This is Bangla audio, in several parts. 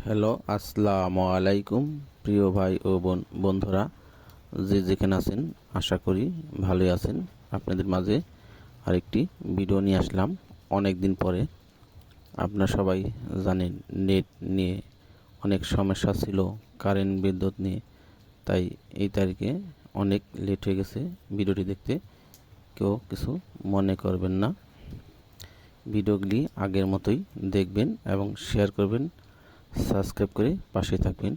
হ্যালো, আসসালামু আলাইকুম প্রিয় ভাই ও বোন, বন্ধুরা। যে যেখানে আছেন, আশা করি ভালোই আছেন। আপনাদের মাঝে আরেকটি ভিডিও নিয়ে আসলাম। অনেক দিন পরে, আপনারা সবাই জানেন, নেট নিয়ে অনেক সমস্যা ছিল, কারেন্ট বিদ্যুৎ নিয়ে। তাই এই তারিখে অনেক লেট হয়ে গেছে ভিডিওটি দেখতে। কেউ কিছু মনে করবেন না। ভিডিওগুলি আগের মতোই দেখবেন এবং শেয়ার করবেন। সাবস্ক্রাইব করে পাশে থাকবেন।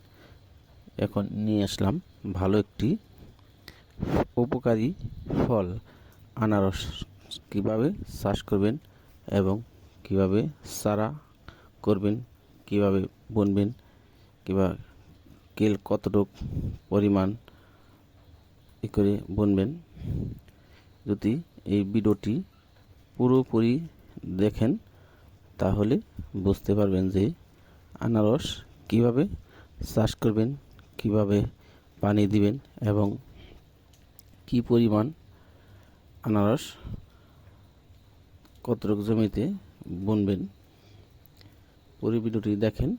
এখন নিয়ে আসলাম ভালো একটি উপকারী ফল, আনারস। কীভাবে চাষ করবেন এবং কীভাবে চারা করবেন, কীভাবে বুনবেন, কিংবা কেল কতটুক পরিমাণ ই করে বুনবেন, যদি এই ভিডিওটি পুরোপুরি দেখেন, তাহলে বুঝতে পারবেন যে আনারস কীভাবে চাষ করবেন, কীভাবে পানি দিবেন এবং কি পরিমাণ আনারস কতটুকু জমিতে বুনবেন, পুরো ভিডিওটি দেখেন,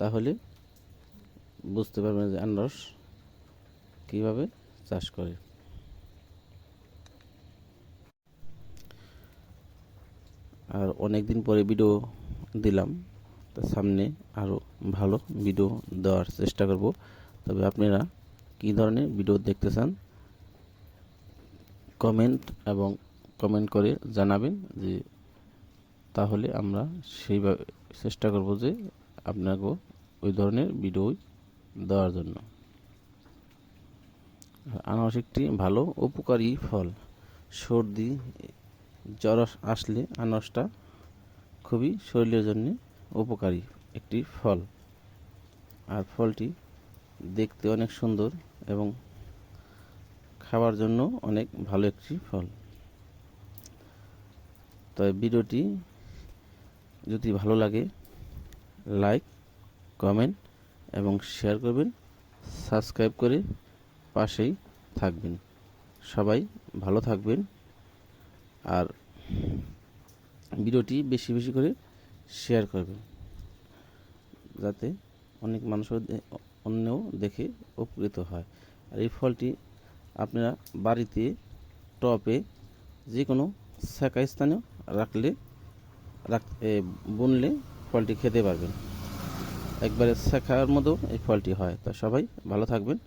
তাহলে বুঝতে পারবেন যে আনারস কীভাবে চাষ করে। আর অনেক দিন পরে ভিডিও দিলাম তো সামনে আরও ভালো ভিডিও দেওয়ার চেষ্টা করব। তবে আপনারা কী ধরনের ভিডিও দেখতে চান কমেন্ট এবং কমেন্ট করে জানাবেন যে তাহলে আমরা সেইভাবে চেষ্টা করব যে আপনাকে ওই ধরনের ভিডিও দেওয়ার জন্য। আনারস একটি ভালো উপকারী ফল, সর্দি, জ্বর আসলে আনারসটা খুবই শরীরের জন্য উপকারী একটি ফল। আর ফলটি দেখতে অনেক সুন্দর এবং খাওয়ার জন্য অনেক ভালো একটি ফল। তবে ভিডিওটি যদি ভালো লাগে, লাইক, কমেন্ট এবং শেয়ার করবেন, সাবস্ক্রাইব করে পাশেই থাকবেন। সবাই ভালো থাকবেন। আর ভিডিওটি বেশি বেশি করে শেয়ার করবেন যাতে অনেক মানুষও অন্যও দেখে উপকৃত হয়। আর এই ফলটি আপনারা বাড়িতে টপে যে কোনো শাখা স্থানে রাখলে, রাখ বুনলে ফলটি খেতে পারবেন। একবারে শাখার মতো এই ফলটি হয়। তা সবাই ভালো থাকবেন।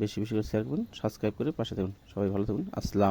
বেশি বেশি করে শেয়ার করবেন সাবস্ক্রাইব করে পাশে থাকবেন। সবাই ভালো থাকবেন। আসসালাম।